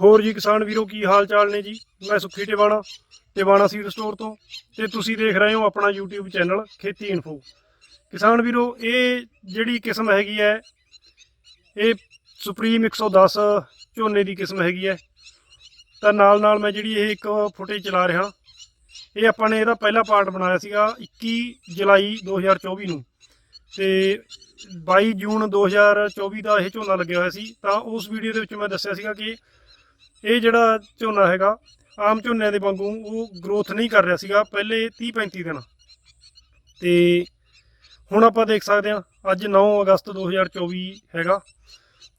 ਹੋਰ ਜੀ ਕਿਸਾਨ ਵੀਰੋ, ਕੀ ਹਾਲ ਚਾਲ ਨੇ ਜੀ? ਮੈਂ ਸੁਖੀ ਟਿਵਾਣਾ ਟਿਵਾਣਾ ਸੀਡ ਸਟੋਰ ਤੋਂ ਤੇ ਤੁਸੀਂ ਦੇਖ ਰਹੇ ਹੋ ਆਪਣਾ YouTube ਚੈਨਲ, ਖੇਤੀ ਇਨਫੋ ਕਿਸਾਨ ਵੀਰੋ, ਇਹ ਜਿਹੜੀ ਕਿਸਮ ਹੈਗੀ ਹੈ, ਇਹ ਸੁਪਰੀਮ 110 ਝੋਨੇ ਦੀ ਕਿਸਮ ਹੈਗੀ ਹੈ। ਤਾਂ ਨਾਲ ਨਾਲ ਮੈਂ ਜਿਹੜੀ ਇਹ ਇੱਕ ਫੁਟੇਜ ਚਲਾ ਰਿਹਾ, ਇਹ ਆਪਾਂ ਨੇ ਇਹਦਾ ਪਹਿਲਾ ਪਾਰਟ ਬਣਾਇਆ ਸੀਗਾ 21 ਜੁਲਾਈ 2024 ਨੂੰ। ਤੇ 22 ਜੂਨ 2024 ਦਾ ਇਹ ਝੋਨਾ ਲੱਗਿਆ ਹੋਇਆ ਸੀ, ਤਾਂ ਉਸ ਵੀਡੀਓ ਦੇ ਵਿੱਚ ਮੈਂ ਦੱਸਿਆ ਸੀਗਾ ਕਿ ਇਹ ਜਿਹੜਾ ਝੋਨਾ ਹੈਗਾ, ਆਮ ਝੋਨਿਆਂ ਦੇ ਵਾਂਗੂ ਉਹ ਗਰੋਥ ਨਹੀਂ ਕਰ ਰਿਹਾ ਸੀਗਾ ਪਹਿਲੇ 30 35 ਦਿਨ। ਤੇ ਹੁਣ ਆਪਾਂ ਦੇਖ ਸਕਦੇ ਹਾਂ, ਅੱਜ 9 ਅਗਸਤ 2024 ਹੈਗਾ।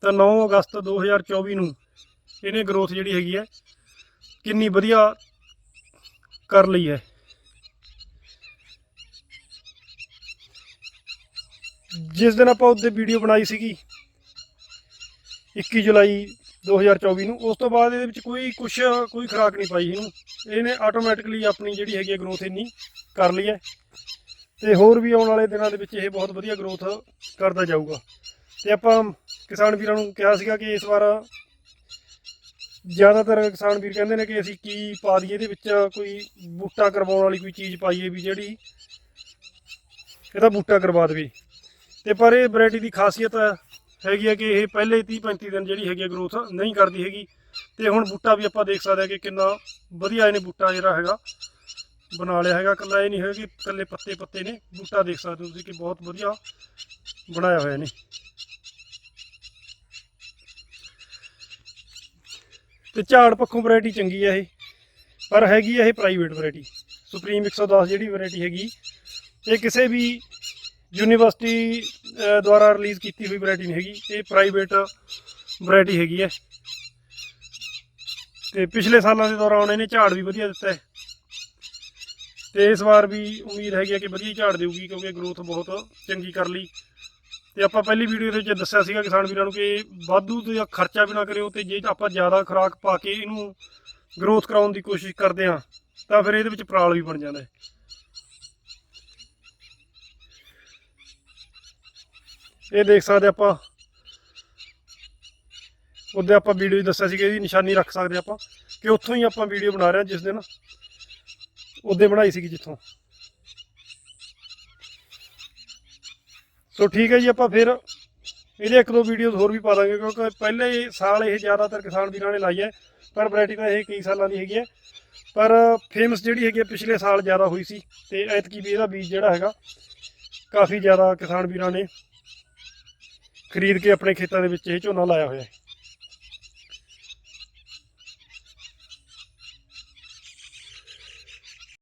ਤਾਂ 9 ਅਗਸਤ 2024 ਨੂੰ ਇਹਨੇ ਗਰੋਥ ਜਿਹੜੀ ਹੈਗੀ ਹੈ, ਕਿੰਨੀ ਵਧੀਆ ਕਰ ਲਈ ਹੈ। ਜਿਸ ਦਿਨ ਆਪਾਂ ਉਹਦੇ ਵੀਡੀਓ ਬਣਾਈ ਸੀਗੀ 21 ਜੁਲਾਈ 2024 ਨੂੰ, ਉਸ ਤੋਂ ਬਾਅਦ ਇਹਦੇ ਵਿੱਚ ਕੋਈ ਕੁਛ, ਕੋਈ ਖਰਾਕ ਨਹੀਂ ਪਾਈ ਇਹਨੂੰ। ਇਹਨੇ ਆਟੋਮੈਟਿਕਲੀ ਆਪਣੀ ਜਿਹੜੀ ਹੈਗੀ ਗਰੋਥ ਇੰਨੀ ਕਰ ਲਈ ਹੈ। ਤੇ ਹੋਰ ਵੀ ਆਉਣ ਵਾਲੇ ਦਿਨਾਂ ਦੇ ਵਿੱਚ ਇਹ ਬਹੁਤ ਵਧੀਆ ਗਰੋਥ ਕਰਦਾ ਜਾਊਗਾ। ਤੇ ਆਪਾਂ ਕਿਸਾਨ ਵੀਰਾਂ ਨੂੰ ਕਿਹਾ ਸੀਗਾ ਕਿ ਇਸ ਵਾਰ ਜ਼ਿਆਦਾਤਰ ਕਿਸਾਨ ਵੀਰ ਕਹਿੰਦੇ ਨੇ ਕਿ ਅਸੀਂ ਕੀ ਪਾ ਦਈਏ ਇਹਦੇ ਵਿੱਚ, ਕੋਈ ਬੂਟਾ ਕਰਵਾਉਣ ਵਾਲੀ ਕੋਈ ਚੀਜ਼ ਪਾਈਏ ਵੀ ਜਿਹੜੀ ਇਹਦਾ ਬੂਟਾ ਕਰਵਾ ਦੇਵੇ। ਤੇ ਪਰ ਇਹ ਵੈਰਾਈਟੀ ਦੀ ਖਾਸੀਅਤ ਹੈਗੀ ਹੈ ਕਿ ਇਹ ਪਹਿਲੇ 30 35 ਦਿਨ ਜਿਹੜੀ ਹੈਗੀ ਗਰੋਥ ਨਹੀਂ ਕਰਦੀ ਹੈਗੀ। ਤੇ ਹੁਣ ਬੂਟਾ ਵੀ ਆਪਾਂ ਦੇਖ ਸਕਦੇ ਹਾਂ ਕਿ ਕਿੰਨਾ ਵਧੀਆ ਇਹਨੇ ਬੂਟਾ ਜਿਹੜਾ ਹੈਗਾ ਬਣਾ ਲਿਆ ਹੈਗਾ। ਕੱਲਾ ਇਹ ਨਹੀਂ ਹੋਇਆ ਕਿ ਕੱਲੇ ਪੱਤੇ ਪੱਤੇ ਨੇ। ਬੂਟਾ ਦੇਖ ਸਕਦੇ ਹੋ ਤੁਸੀਂ ਕਿ ਬਹੁਤ ਵਧੀਆ ਬਣਾਇਆ ਹੋਇਆ ਨੇ ਤੇ ਝਾੜ ਪੱਖੋਂ ਵੈਰਾਈਟੀ ਚੰਗੀ ਹੈ ਇਹ। ਪਰ ਹੈਗੀ ਹੈ ਇਹ ਪ੍ਰਾਈਵੇਟ ਵੈਰਾਈਟੀ ਸੁਪਰੀਮ 110 ਜਿਹੜੀ ਵੈਰਾਈਟੀ ਹੈਗੀ, ਇਹ ਕਿਸੇ ਵੀ ਯੂਨੀਵਰਸਿਟੀ ਦੁਆਰਾ ਰਿਲੀਜ਼ ਕੀਤੀ ਹੋਈ ਵੈਰਾਈਟੀ ਨਹੀਂ ਹੈਗੀ, ਇਹ ਪ੍ਰਾਈਵੇਟ ਵੈਰਾਈਟੀ ਹੈਗੀ ਹੈ। ਤੇ ਪਿਛਲੇ ਸਾਲਾਂ ਦੇ ਦੌਰਾਨ ਇਹਨੇ ਝਾੜ ਵੀ ਵਧੀਆ ਦਿੱਤਾ ਹੈ। ਤੇ ਇਸ ਵਾਰ ਵੀ ਉਮੀਦ ਹੈਗੀ ਹੈ ਕਿ ਵਧੀਆ ਝਾੜ ਦੇਊਗੀ, ਕਿਉਂਕਿ ਗਰੋਥ ਬਹੁਤ ਚੰਗੀ ਕਰ ਲਈ। ਤੇ ਆਪਾਂ ਪਹਿਲੀ ਵੀਡੀਓ ਦੇ ਵਿੱਚ ਦੱਸਿਆ ਸੀਗਾ ਕਿਸਾਨ ਵੀਰਾਂ ਨੂੰ ਕਿ ਵਾਧੂ ਦਾ ਖਰਚਾ ਵੀ ਨਾ ਕਰਿਓ ਤੇ ਜੇ ਆਪਾਂ ਜ਼ਿਆਦਾ ਖੁਰਾਕ ਪਾ ਕੇ ਇਹਨੂੰ ਗਰੋਥ ਕਰਾਉਣ ਦੀ ਕੋਸ਼ਿਸ਼ ਕਰਦੇ ਹਾਂ, ਤਾਂ ਫਿਰ ਇਹਦੇ ਵਿੱਚ ਪਰਾਲ ਵੀ ਬਣ ਜਾਂਦਾ ਹੈ। ਇਹ ਦੇਖ ਸਕਦੇ ਆਪਾਂ। ਉਹਦੇ ਆਪਾਂ ਵੀਡੀਓ 'ਚ ਦੱਸਿਆ ਸੀ ਕਿ ਇਹਦੀ ਨਿਸ਼ਾਨੀ ਰੱਖ ਸਕਦੇ ਆਪਾਂ। ਕਿ ਉੱਥੋਂ ਹੀ ਆਪਾਂ ਵੀਡੀਓ ਬਣਾ ਰਹੇ ਹਾਂ ਜਿਸ ਦਿਨ। ਉਹਦੇ ਬਣਾਈ ਸੀਗੀ ਜਿੱਥੋਂ। ਸੋ ਠੀਕ ਹੈ ਜੀ ਆਪਾਂ ਫਿਰ ਇਹਦੇ ਇੱਕ ਦੋ ਵੀਡੀਓਜ਼ ਹੋਰ ਵੀ ਪਾ ਦਾਂਗੇ ਕਿਉਂਕਿ ਪਹਿਲੇ ਸਾਲ ਇਹ ਜ਼ਿਆਦਾਤਰ ਕਿਸਾਨ ਵੀਰਾਂ ਨੇ ਲਾਈ ਹੈ। ਪਰ ਵੈਰਾਈਟੀ ਤਾਂ ਇਹ ਕਈ ਸਾਲਾਂ ਦੀ ਹੈਗੀ ਹੈ। ਪਰ ਫੇਮਸ ਜਿਹੜੀ ਹੈਗੀ ਹੈ, ਪਿਛਲੇ ਸਾਲ ਜ਼ਿਆਦਾ ਹੋਈ ਸੀ। ਤੇ ਐਤਕੀ ਵੀ ਇਹਦਾ ਬੀਜ ਜਿਹੜਾ ਹੈਗਾ, ਕਾਫੀ ਜ਼ਿਆਦਾ ਕਿਸਾਨ ਵੀਰਾਂ ਨੇ ਖਰੀਦ ਕੇ ਆਪਣੇ ਖੇਤਾਂ ਦੇ ਵਿੱਚ ਇਹ ਝੋਨਾ ਲਾਇਆ ਹੋਇਆ ਹੈ।